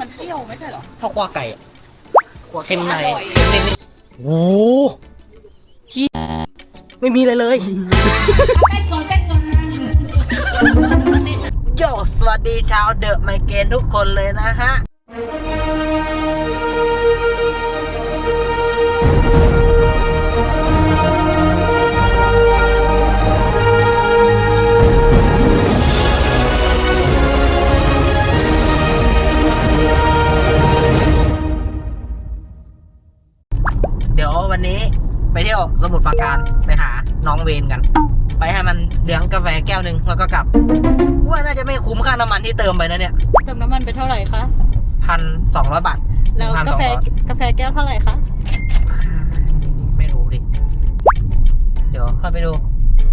มันเปรี้ยวไม่ใช่เหรอเท่ากัวไก่อะเค็มในอร่อยเค็มนิดๆโอ้โหที่ไม่มีอะไรเลย โยสวัสดีชาวเดอะไมเกนทุกคนเลยนะฮะ เที่ยวสมุทรปราการไปหาน้องเวนกัน ไปให้มันเลี้ยงกาแฟแก้วหนึ่งแล้วก็กลับว่าน่าจะไม่คุ้มค่าน้ำมันที่เติมไปนะเนี่ยเติมน้ำมันไปเท่าไหร่คะพันสองร้อยบาทแล้วพันกาสองแฟร้อยกาแฟแก้วเท่าไหร่คะไม่รู้ดิเดี๋ยวเข้าไปดู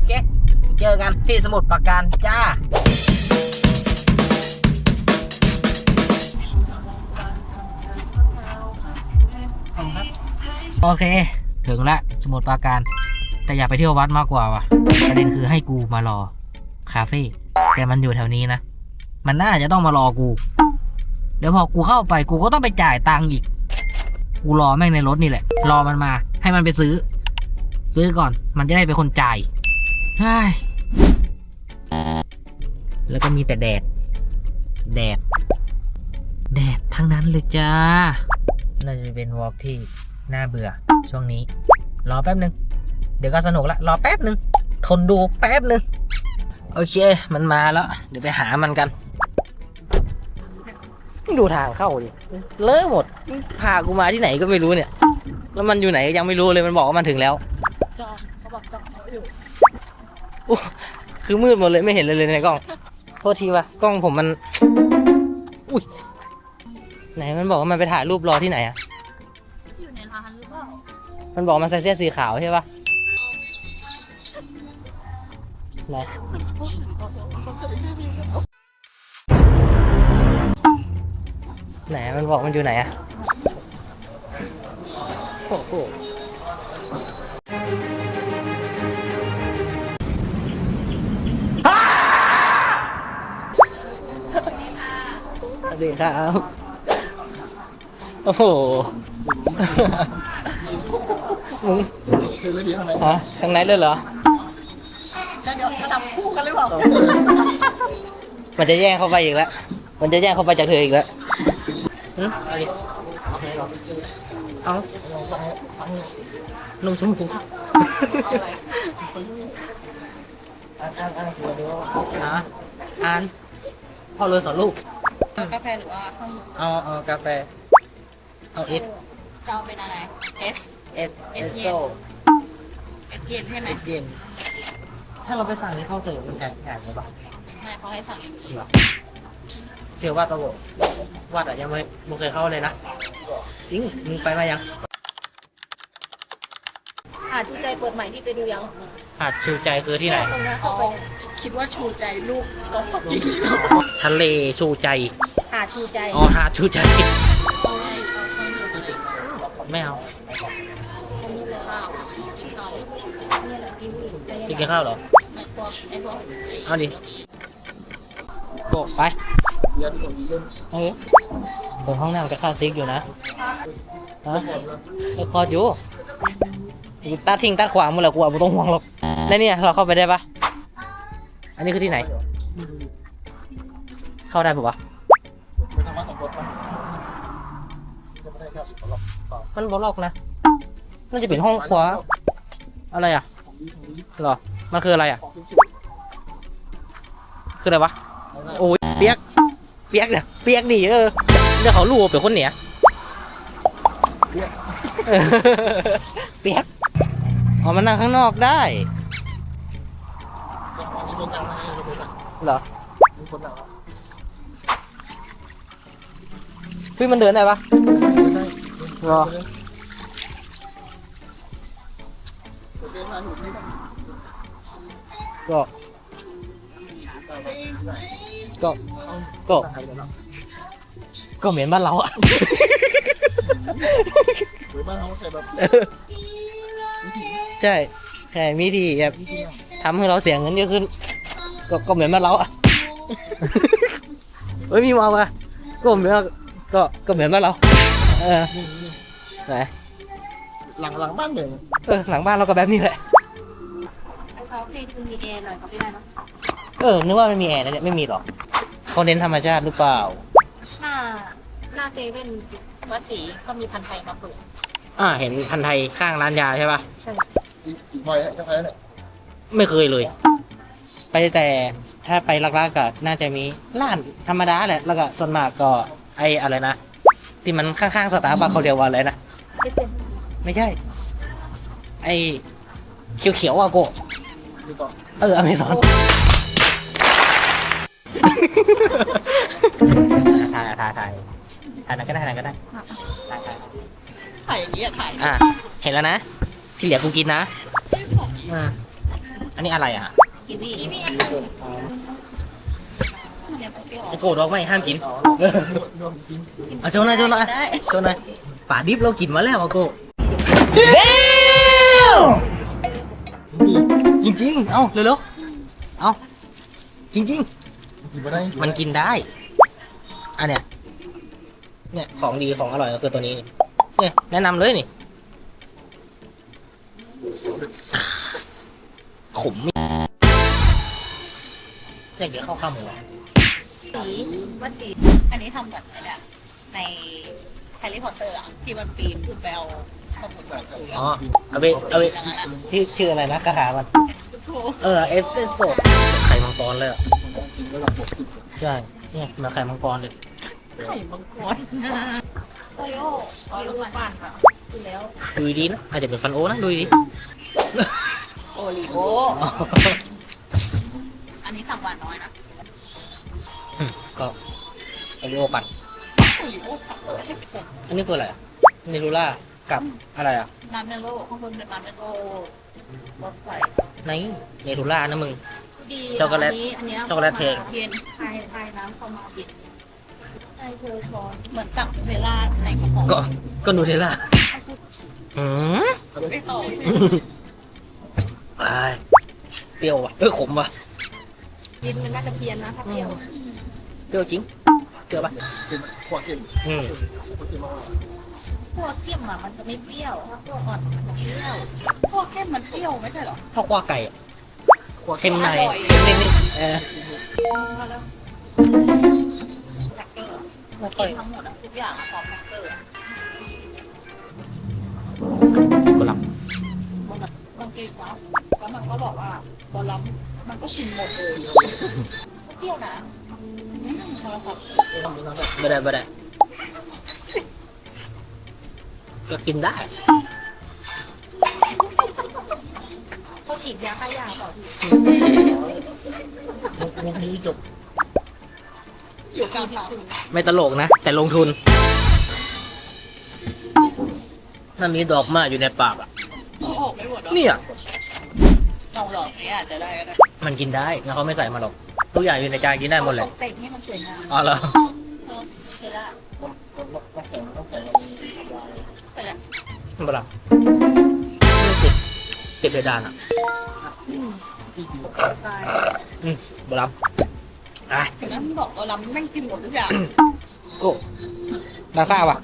เก๊เจอกันที่สมุทรปราการจ้าโอเค ถึงละสมุทรปราการ แต่อยากไปเที่ยววัดมากกว่าว่ะประเด็นคือให้กูมารอ คาเฟ่แต่มันอยู่แถวนี้นะ มันน่าจะต้องมารอกู เดี๋ยวพอกูเข้าไปกูก็ต้องไปจ่ายตังค์อีก กูรอแม่งในรถนี่แหละ รอมันมา ให้มันไปซื้อ ซื้อก่อน มันจะได้เป็นคนจ่ายเฮ้ยแล้วก็มีแต่แดด แดด แดดทั้งนั้นเลยจ้า น่าจะเป็นวอล์กที่ น่าเบื่อ ช่วงนี้ รอแป๊บหนึ่งเดี๋ยวก็สนุกละ รอแป๊บหนึ่งทนดูแป๊บหนึ่งโอเค มันมาแล้ว เดี๋ยวไปหามันกันดูทางเข้าดิเลอะหมด พากูมาที่ไหนก็ไม่รู้เนี่ย แล้วมันอยู่ไหนก็ยังไม่รู้เลย มันบอกว่ามันถึงแล้ว จองเขาบอกจองเขาอยู่อู้คือมืดหมดเลยไม่เห็นเลยเลยในกล้อง โทษทีว่ะกล้องผมมัน อุ้ย ไหนมันบอกว่ามันไปถ่ายรูปรอที่ไหนอะ มันบอกมันใส่เสื้อสีขาวใช่ปะไหนไหนมันบอกมันอยู่ไหนอะโอ้โหสวัสดีครับ โอ้โห มึงฮะข้างในเลยเหรอ แล้วเดี๋ยวสลับคู่กันหรือเปล่ามันจะแย่งเข้าไปอีกแล้ว มันจะแย่งเข้าไปจากเธออีกแล้วหึเอานมชมพูอ่านอ่านอ่านสิดูอ่านอ่านพ่อเลยสอนลูก กาแฟหรือว่าข้างเอาเอากาแฟ เอาเอสจะเอาเป็นอะไรเอส เอสเย็โซน S เย็นใช่ไหมเอสเย็น ถ้าเราไปสั่งนี่เข้าเสิร์ฟมันแข็งแข็งหรือเปล่าไม่เขาให้สั่งอย่างนี้เหรอเชื่อว่าตัวบวัดอะยังไม่ไม่เคยเข้าเลยนะ จริง มึงไปมายัง หาดที่ใจเปิดใหม่ที่ไปดูยังหาดชูใจคือที่ไหน ตรงนี้เข้าไปคิดว่าชูใจลูกก็ฝักยิงทะเลชูใจ หาดชูใจ อ๋อหาดชูใจเอาไงเอาข้างหนึ่งเลยไม่เอา อีกแต่ยังกินกับข้าวเหรอ ไอ้พวกไอ้พวกเอาดิ โกะไปเออเปิดห้องน้ำกับข้าวซิกอยู่นะ ฮะไอ้คอดอยู่กูตัดทิ้งตัดขวางหมดแล้วกูอะไม่ต้องห่วงหรอกแล้วเนี่ยเราเข้าไปได้ปะอันนี้คือที่ไหน เข้าได้ปะวะมันบล็อกนะมันจะเป็นห้องขวา อะไรอะ เหรอ มันคืออะไรอะคืออะไรวะ โอ้ยเปียก เปียกเนี่ยเปียกดิเออเดี๋ยวเขาลูกเป็นคนเหนียเออเปียกอ๋อมันนั่งข้างนอกได้เหรอพี่มันเดินได้ปะเหรอ ก็ ก็ ก็ ก็เหม็นบ้านเราอะหรือบ้านเขาใส่แบบใช่ใช่มีที่แบบทำให้เราเสียเงินเยอะขึ้น ก็ก็เหมือนบ้านเราอะเฮ้ยมีมาปะก็เหมือนว่าก็ก็เหมือนบ้านเราเออไหนหลังหลังบ้านเหมือนเออหลังบ้านเราก็แบบนี้แหละ เขาเพลงคือมีแอร์หน่อยก็ไม่ได้เนอะเออนึกว่าไม่มีแอร์นะเนี่ยไม่มีหรอกเขาเน้นธรรมชาติหรือเปล่า หน้าหน้าเซเว่นวัดศรีก็มีพันไทยมาเปิดอ่าเห็นพันไทยข้างร้านยาใช่ปะใช่อีกหน่อยเจ้าใครเนี่ยไม่เคยเลย ไปแต่ถ้าไปลักๆก็น่าจะมีร้านธรรมดาแหละ แล้วก็ส่วนมากก็ไออะไรนะ ที่มันข้างๆสตาร์บัคเขาเรียกว่าอะไรนะ ไม่เป็นไม่ใช่ ไอเขียวๆอะโกะดูต่อ เอออเมซอนถ่ายถ่ายถ่ายถ่ายไหนก็ได้ถ่ายไหนก็ได้ถ่ายถ่ายถ่ายอย่างนี้อะถ่ายอะเห็นแล้วนะ ที่เหลือกูกินนะอ่าอันนี้อะไรอะกีวีกีวีไอโกดอกไม่ห้ามกินอ๋อรวมจริงเอาโชว์หน่อยโชว์หน่อยได้โชว์หน่อยป่าดิบเรากินมาแล้วอะโกจริง จริงๆ เอาเร็วๆ เอาจริงกินมาได้ๆ มันกินได้ อันเนี้ย เนี่ยของดีของอร่อยก็คือตัวนี้ เนี่ยแนะนำเลยนี่ ขมเนี่ยเดี๋ยวเข้าข้าวหมูอะสีวัดศรีอันนี้ทำเหมือนอะไรเนี่ยในแฮร์รี่พอตเตอร์อะที่มันปีนขึ้นไปเอาสมุดหนังสื ออ๋อเอาไปเอาไปอย่างนั้นอะชื่อชื่ออะไรนะคาถามันโชว์เออเอสเปรสโซ่ไข่มังกรเลยอะกินระดับหกสิบใช่เนี่ยมาไข่มังกรเลยไข่มังกรโอโย่โอโย่ปั่นค่ะคือแล้วดูดีๆนะอาจจะเป็นฟันโอนะดูดีโอริโออันนี้สั่งหวานน้อยนะๆอืมก็โอริโอปั่นโอริโอสั่งเลยอันนี้คืออะไรอะเนรูล่า กับอะไรอะน้ำเมโลข้างบนเป็นน้ำเมโลรสไฟในเนรูล่านะมึง ดีช็อกโกแลตนนี้อันเนี้ยช็อกโกแลตเทง เย็นไอไอน้ำเข้ามาเย็นไอเธอช้อนเหมือนตักเวลาในกระป๋องก็ก็นูเทลล่าอืมไม่ต่ออะไรเปรี้ยวว่ะเออขมว่ะกินมันน่าจะเพี้ยนนะถ้าเปรี้ยวเปรี้ยวจริงเปรี้ยวปะกินขวดเค็มอืมขวดเค็มมาก พวกเค็มอะมันจะไม่เปรี้ยวถ้าพวกอ่อนมันจะเปรี้ยวพวกเค็มมันเปรี้ยวไม่ใช่เหรอทอดว่าไก่อะขวดเค็มในอร่อยเค็มนิดๆเออมาแล้วแพ็คเกอร์ไม่ค่อยกินทั้งหมดอะทุกอย่างอะพร้อมแพ็คเกอร์อะบลับมันแบบมันเก่งมากแล้วมันก็บอกว่าบอลลัมมันก็ชิมหมดเลยเปรี้ยวนะอืมโทรศัพท์ ไม่ได้ไม่ได้ ก็กินได้เขาฉีดยาฆ่ายาเปล่าพี่วงนี้จบอยู่กลางทิชชู่ไม่ตลกนะ แต่ลงทุน ถ้ามีดอกไม้อยู่ในปากอะเอาออกไม่หมดหรอเนี่ยเอาหลอกนี้อาจจะได้ก็ได้ มันกินได้แล้วเขาไม่ใส่มาหรอก ทุกอย่างอยู่ในจานกินได้หมดเลยตกแต่งให้มันสวยงามอ๋อเหรอเออใช่ได้ต้อ บลับไม่ติดติดเพดานอะตายอืมบลับอะถึงนั้นบอกว่าลำแม่งกินหมดทุกอย่างโก้ดาข้าวอะ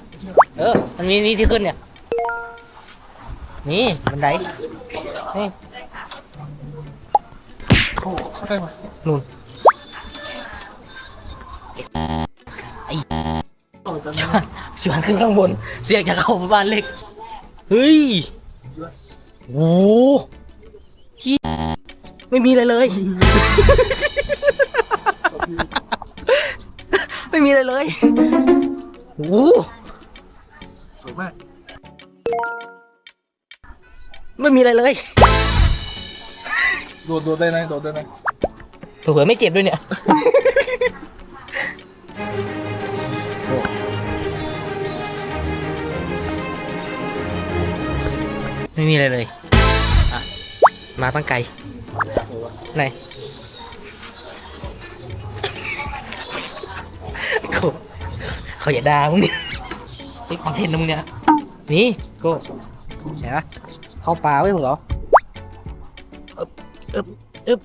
เออ มันมีนี่ที่ขึ้นเนี่ย นี่บันได นี่เข้าเข้าได้ไหมนู่นต่อจากนั้นชวนขึ้นข้างบน เสียงจะเข้าบ้านเล็ก เฮ้ยโอ้โหเหี้ยไม่มีอะไรเลย ไม่มีอะไรเลยโอ้โหสวยมาก ไม่มีอะไรเลย โดดโดดได้ไหมโดดได้ไหมเผื่อๆไม่เจ็บด้วยเนี่ย ไม่มีอะไรเลยอะมาตั้งไกลไหนโกเขาอย่าด่ามึงเนี่ยนี่คอนเทนต์มึงเนี่ยนี่โกเห็นปะเข้าป่าไว้มึงเหรออึบอึบอึบ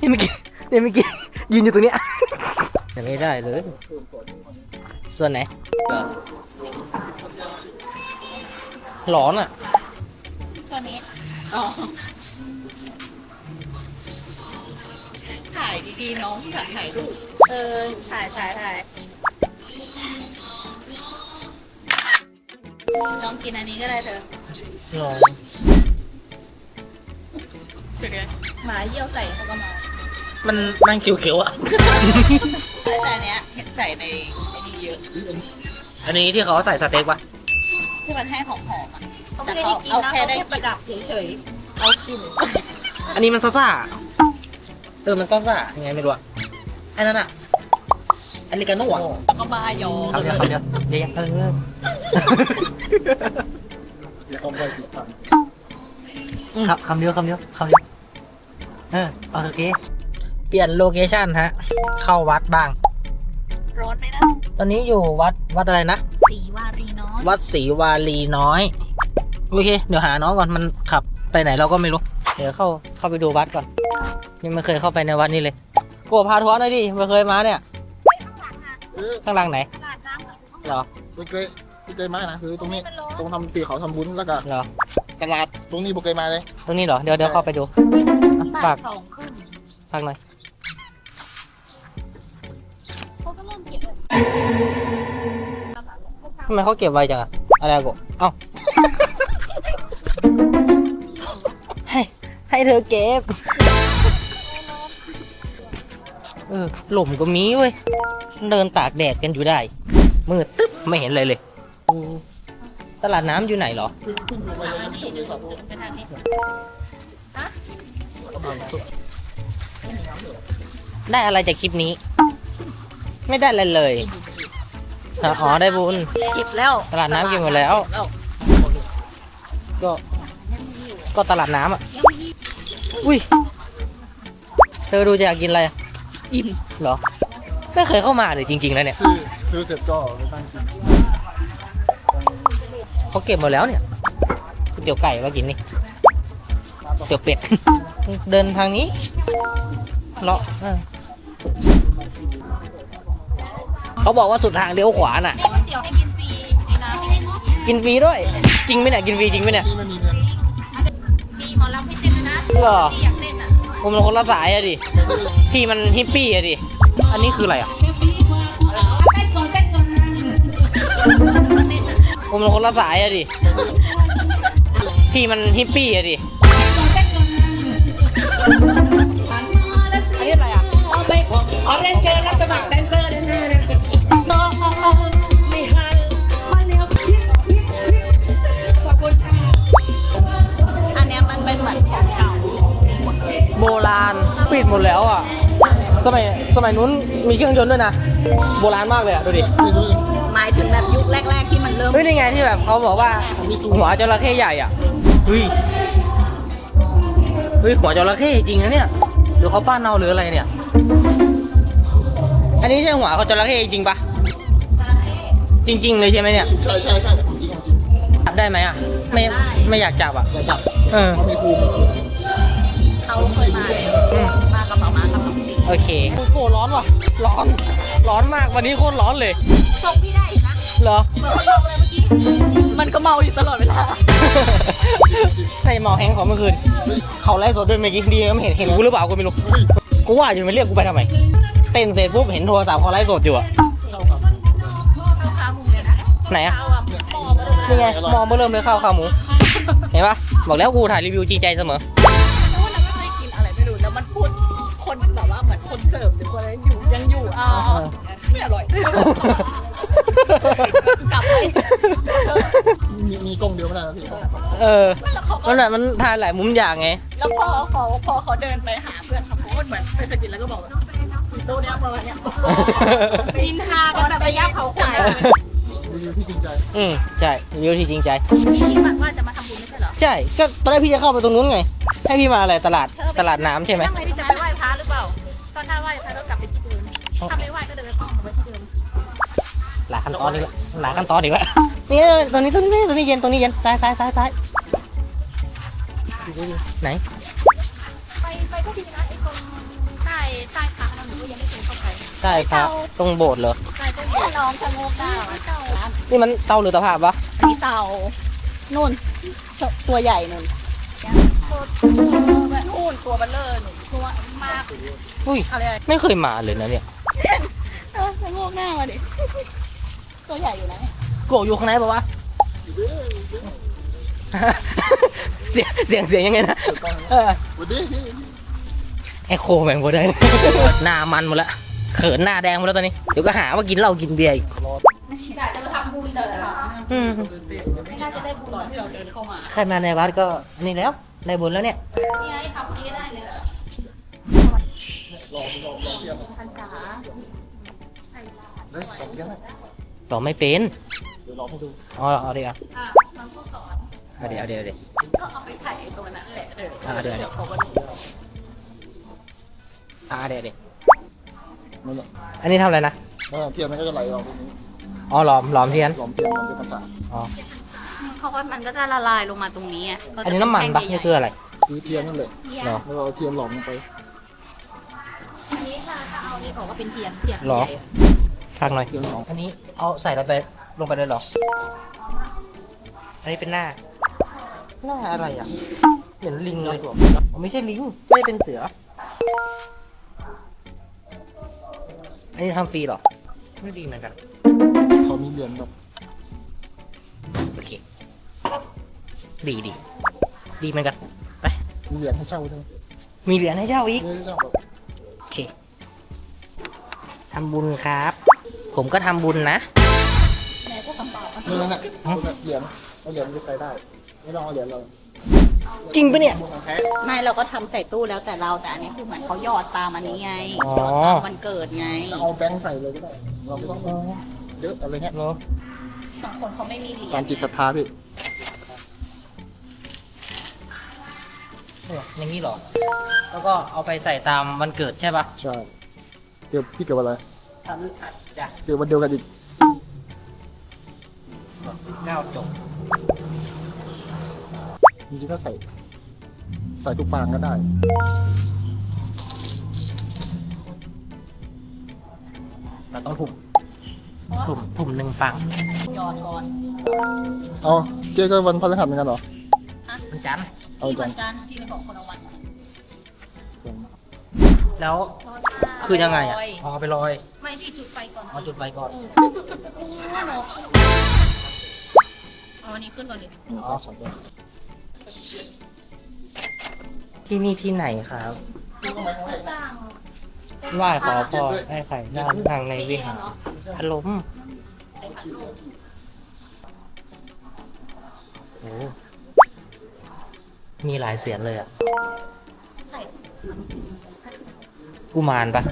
นี่เมื่อกี้นี่เมื่อกี้ยืนอยู่ตรงเนี้ยอย่างนี้ได้เลย ส่วนไหน หลอนอะตัวนี้ อ๋อ ถ่ายดีๆน้องถ่ายถ่ายรูปเออ ถ่ายถ่ายถ่ายน้องกินอันนี้ก็ได้เธอหลอนหมาเยี่ยวใส่เขาก็มามันมันเขียวๆอะ แต่อันเนี้ยเห็นใส่ในในนี้เยอะ อันนี้ที่เขาใส่สเต็กปะ ที่มันให้หอมๆอะเขาแต่ไม่ได้เขากินเอานะแค่เขาได้แค่ประดับเฉยๆเอากิน อันนี้มันซ่าๆเออ มันซ่าๆยังไงไม่รู้อะไอ้นั่นอะอเมริกาโน่อะแล้วก็บายอคำเดียวคำเดียวเดี๋ยวเออเดี๋ยวเขาไปติดตามครับคำเดียวคำเดียวคำเดียวเออโอเค เปลี่ยนโลเคชั่นฮะ เข้าวัดบ้าง ร้อนไหมนะ ตอนนี้อยู่วัดวัดอะไรนะ สีวารีน้อยวัดศรีวาลีน้อย โอเค เดี๋ยวหาน้องก่อนมันขับไปไหนเราก็ไม่รู้ เดี๋ยวเข้าเข้าไปดูวัดก่อน ยังไม่เคยเข้าไปในวัดนี้เลยโกพาทัวร์หน่อยดิไม่เคยมาเนี่ย เออข้างล่างไหนลาดน้ำกับเหรอไม่เคยไม่เคยมานะคือตรงนี้มันร้อนตรงทำตีเขาทำบุญแล้วก็เหรอตลาดตรงนี้บ่เคยมาเลยตรงนี้เหรอเดี๋ยวเดี๋ยวเข้าไปดูอะบ่าฝายกสองครึ่งฝากหน่อยเขาก็เริ่มเก็บเลย ทำไมเขาเก็บไวจังอะอะไรอะโกเอ้า ให้ให้เธอเก็บ เออหล่มก็มีเว้ย เดินตากแดดกันอยู่ได้ มืดตึ๊บไม่เห็นอะไรเลยอืมตลาดน้ำอยู่ไหนเหรอเพิ่งเพิ่งลงไปอ่าเลยนี่ชมดูเลยสาธุไปทางนี้ได้อะไรจากคลิปนี้ ไม่ได้อะไรเลย อะอ๋อได้บุญ เก็บแล้วตลาดน้ำเก็บหมดแล้ว ก็ ก็ตลาดน้ำอะ อุ้ย เธอดูจะอยากกินอะไรอะอิ่มเหรอ ไม่เคยเข้ามาเลยจริงๆแล้วเนี่ย ซื้อซื้อเสร็จก็ไปตั้งกินเขาเก็บหมดแล้วเนี่ยก๋วยเตี๋ยวไก่มากินนี่ก๋วยเตี๋ยวเป็ด เดินทางนี้เลาะ เออเขาบอกว่าสุดทางเลี้ยวขวาน่ะนี่ก๋วยเตี๋ยวให้กินฟรีมีน้ำให้กินกินฟรีด้วย จริงไหมเนี่ย กินฟรีจริงไหมเนี่ยที่ไม่มีเงินมีหมอลำให้เต้นด้วยนะเหรอ พี่อยากเต้นอะผมเป็นคนละสายอะดิ พี่มันฮิปปี้อะดิ อันนี้คืออะไรอะเต้นอะผมเป็นคนละสายอะดิ พี่มันฮิปปี้อะดิ ปิดหมดแล้วอะ สมัยสมัยนู้นมีเครื่องยนต์ด้วยนะ โบราณมากเลยอะ ดูดิไม่รู้หมายถึงแบบยุคแรก ๆ ที่มันเริ่มเฮ้ยนี่ไงที่แบบเขาบอกว่าหัวจระเข้ใหญ่อะเฮ้ยเฮ้ยหัวจระเข้จริงนะเนี่ยหรือเขาปั้นเอาหรืออะไรเนี่ย อันนี้ใช่หัวเขาจระเข้จริงปะจริง ๆ เลยใช่ไหมเนี่ยใช่ใช่ใช่จริงจริงจับได้ไหมอะ ไม่ไม่อยากจับอะอย่าจับเออเขามีครูมีครู เขาเคยมาอืมมากับหมามากับน้องสีโอเคโอ้โหร้อนว่ะ ร้อน ร้อนมากวันนี้โคตรร้อนเลย ส่งพี่ได้อีกนะ เหรอ เหมือนคนเมาเลยเมื่อกี้ มันก็เมาอยู่ตลอดเวลาใช่เมาแฮงก์ของเมื่อคืน เขาไล่สดด้วยเมื่อกี้ดีนะไม่เห็นเห็นกูหรือเปล่ากูไม่รู้ กูว่าอยู่มาเรียกกูไปทำไม เต้นเสร็จปุ๊บเห็นโทรศัพท์เขาไล่สดอยู่อะเข้ากับเข้าขาหมูเลยนะไหนอะเข้าอะหม้อมาดูนะนี่ไงมองเบอร์เริ่มเลยข้าวขาหมู เห็นปะบอกแล้วกูถ่ายรีวิวจริงใจเสมอ คนแบบว่าเหมือนคนเสิร์ฟหรือคนอะไรอยู่ยังอยู่อ่าไม่อร่อยกลับไปมีมีกล้องเดียวไม่ได้นะพี่เออ แล้วเขาก็มันแบบมันถ่ายหลายมุมอย่างไง แล้วพอเขาพอเขาเดินไปหาเพื่อนเขาพูดเหมือนไปสกินแล้วก็บอกว่าโตเนี้ยประมาณเนี้ยนินทากันแบบระยะเผาขนเลยรีวิวพี่จริงใจอืมใช่รีวิวที่จริงใจที่มันว่าจะมาทำบุญไม่ใช่เหรอ ใช่ ก็ตอนแรกพี่จะเข้าไปตรงนู้นไง ให้พี่มาอะไรตลาดตลาดน้ำใช่ไหมทำไมพี่จะ ตอนถ้าไหว้พระก็กลับไปที่เดิมถ้าไม่ไหว้ก็เดินอ้อมไปที่เดิมหลายขั้นตอนดีกว่าหลายขั้นตอนดีกว่านี่ตรงนี้ตรงนี้ตรงนี้เย็นตรงนี้เย็นซ้ายซ้ายซ้ายซ้ายไหน ไปไปก็ดีนะไอ้ตรงใต้ใต้พระนั่นหนูก็ยังไม่เคยเข้าไปใต้พระตรงโบสถ์เหรอถ้าน้องชะโงกหน้ามาเต่านี่มันเตาหรือตะภาพวะอันนี้เต่านู่นตัวใหญ่นู่นนู่นตัวเบลเลอร์นู่นตัวมาก อุ้ยอะไรไม่เคยมาเลยนะเนี่ยเออชะโงกหน้ามาดิ ตัวใหญ่อยู่นะเนี่ยโกะอยู่ข้างในปะวะ เสียงเสียงเสียงยังไงนะเออสวัสดีพี่แอคโคแม่งบ่ได้ หน้ามันหมดละเขินหน้าแดงหมดแล้วตอนนี้ เดี๋ยวก็หาว่ากินเหล้ากินเบียร์อีกอยากจะมาทำบุญเดินค่ะอืมไม่น่าจะได้บุญที่เราเดินเข้ามา ใครมาในวัดก็นี่แล้วในบุญแล้วเนี่ยนี่ไงทำนี้ก็ได้เลย ลองลองลองเทียมพันจ๋าเฮ้ยลองเทียมไหมหรอไม่เป็นเดี๋ยวลองให้ดูอ๋อเอาดิเอาอะน้องก็สอนเอาเดี๋ยวเอาเดี๋ยวเอาดี๋ยวก็เอาไปใส่ตัวนั้นแหละเอออ่าเดี๋ยวเดี๋ยวเขาก็ดีอ่าเดี๋ยวเดี๋ยวนั่นแหละอันนี้ทำอะไรนะเออเทียมมันก็จะไหลออกตรงนี้อ๋อหลอมหลอมเทียนหลอมเทียมหลอมเป็นภาษาอ๋อเพราะว่ามันก็จะละลายลงมาตรงนี้ไงก็จะอันนี้น้ำมันปะแท่งใหญ่ๆนี่คืออะไรคือเทียมนั่นแหละเทียนเหรอแล้วก็เอาเทียมหลอมลงไป นี่ออกก็เป็นเทียนเทียนหรอ ใญ่พักหน่อย เทียมหลอมอันนี้เอาใส่ลงไปลงไปเลยเหรอ อันนี้เป็นหน้า หน้าอะไรอะ เหมือนลิงเลยอ๋อไม่ใช่ลิง ไม่เป็นเสือ อันนี้ทำฟรีเหรอ ไม่ดีเหมือนกัน เขามีเหรียญแบบโอเค ดีดี ดีเหมือนกัน ไป มีเหรียญให้เช่าด้วยมีเหรียญให้เช่าอีก ไม่ได้เช่าแบบโอเค ทำบุญครับ ผมก็ทำบุญนะไหนก็ทำบาปนี่นั่นแหละเหรียญเอาเหรียญไปใส่ได้ ไม่ต้องเอาเหรียญเราจริงปะเนี่ยบุญของแท้ไม่เราก็ทำใส่ตู้แล้วแต่เราแต่อันนี้คือเหมือนเขาหยอดตามอันนี้ไงอ๋อหยอดตามวันเกิดไงแล้วเอาแบงค์ใส่เลยก็ได้เราไม่ต้องเยอะอะไรเงี้ยเนาะบางคนเขาไม่มีเหรียตามญจิตศรัทธาพี่เนี่ยอย่างนี้เหรอ แล้วก็เอาไปใส่ตามวันเกิดใช่ปะใช่ เกิดพี่เกิดวันอะไรทำจ้ะเกิดวันเดียวกันอีกเก้าจบจริงๆก็ใส่ ใส่ทุกปางก็ได้เราต้องถุ่มถุ่มถุ่มหนึ่งปังหยอดก่อนเอาเจ๊ก็วันพฤหัสเหมือนกันเหรอมันจันทร์เอาที่จัวังนจันทร์ที่เป็นของคนละวันแล้ว คือยังไงอะอ๋อเอาไปลอยไม่พี่จุดไฟก่อนเอาจุดไฟก่อนเอาอันนี้ขึ้นก่อนดิอ๋อที่นี่ที่ไหนครับจ้างไหว้ขอพรให้ไข่ด้านทางในวิหารพัดลมโอ้มีหลายเสียงเลยอะ กุมารปะ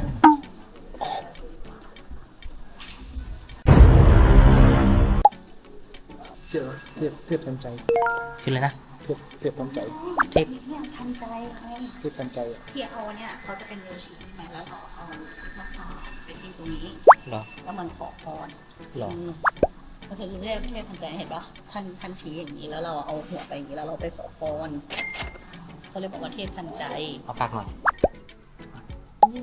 เทียบเทพเทพทันใจคืออะไรนะเทพเทพทันใจเทพเนี่ยทันใจใครเทพทันใจอะที่เอาเนี่ยเขาจะเป็นโยชิใช่ไหมแล้วเราเอามะพร้าวไปทิ้งตรงนี้เหรอแล้วมันขอพรเหรอมก็คือเรียกเรียกทันใจเห็นปะท่านท่านชี้อย่างนี้แล้วเราเอาหัวไปอย่างนี้แล้วเราไปขอพรเขาเลยบอกว่าเทพทันใจเอาฝากหน่อย เล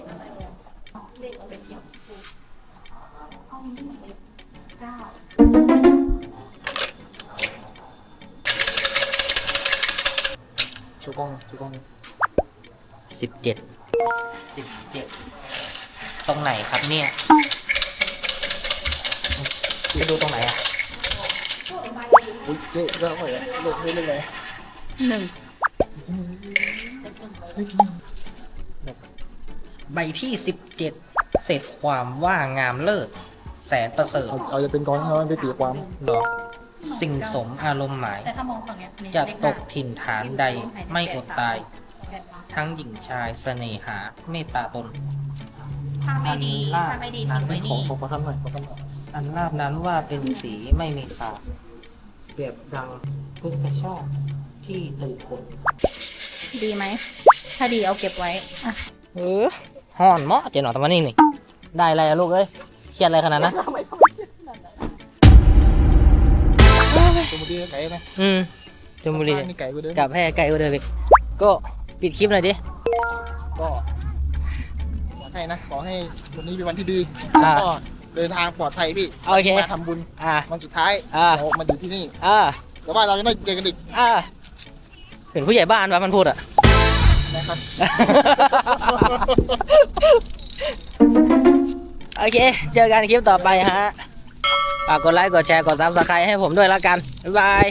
ขอะไรอะเลขอะไรเนี่ยห้องนี้เลขเก้าชูกล้องชูกล้องสิบเจ็ดสิบเจ็ดตรงไหนครับเนี่ย จะดูตรงไหนอะอุ้ยเจ๊ก็ค่อยอะโลกไม่เล่นเลยหนึ่งใบที่สิบเจ็ดเสร็จความว่างามเลิศแสนประเสริฐเอาเอาจะเป็นกองให้มันไปตีความหรอสิ่งสมอารมณ์หมาย แต่ถ้ามองฝั่งเนี้ยอันนี้จะเลขตห้ากถิ่นฐานใดไม่อดตาย ทั้งหญิงชายเสน่หาเมตตาตน ถ้าไม่ดีอันล่าถ้าไม่ดีทิ้งไว้ขอนี่ขอขอทำหน่อยขอทำหน่อย อันลาบนั้นว่าเป็นสีไม่มีขาดเปรียบดังพึกกระชอกที่ตึงคนดีไหม ถ้าดีเอาเก็บไว้อะเออห่อนเหมาะเจนหนอตะวันนี้นี่ ได้อะไรอะลูกเอ้ยเครียดอะไรขนาดนั้นบุรีไก่นะอืมชลบุรีนี่ไก่กว่าเดิมกลับแพร่ไกลกว่าเดิมอีกก็ปิดคลิปหน่อยดิ ก็ขอให้นะ ขอให้วันนี้เป็นวันที่ดีอ่าก็ เดินทางปลอดภัยพี่โอเค มาทำบุญอ่า วันสุดท้ายอ่า เรามาอยู่ที่นี่อ่าแล้วว่าเราจะได้เจอกันอีกอ่าเป็นผู้ใหญ่บ้านวะมันพูดอะนะครับ โอเค เจอกันคลิปต่อไปฮะ ฝากกดไลค์ กดแชร์ กดซับสไครต์ให้ผมด้วยแล้วกัน บ๊ายบาย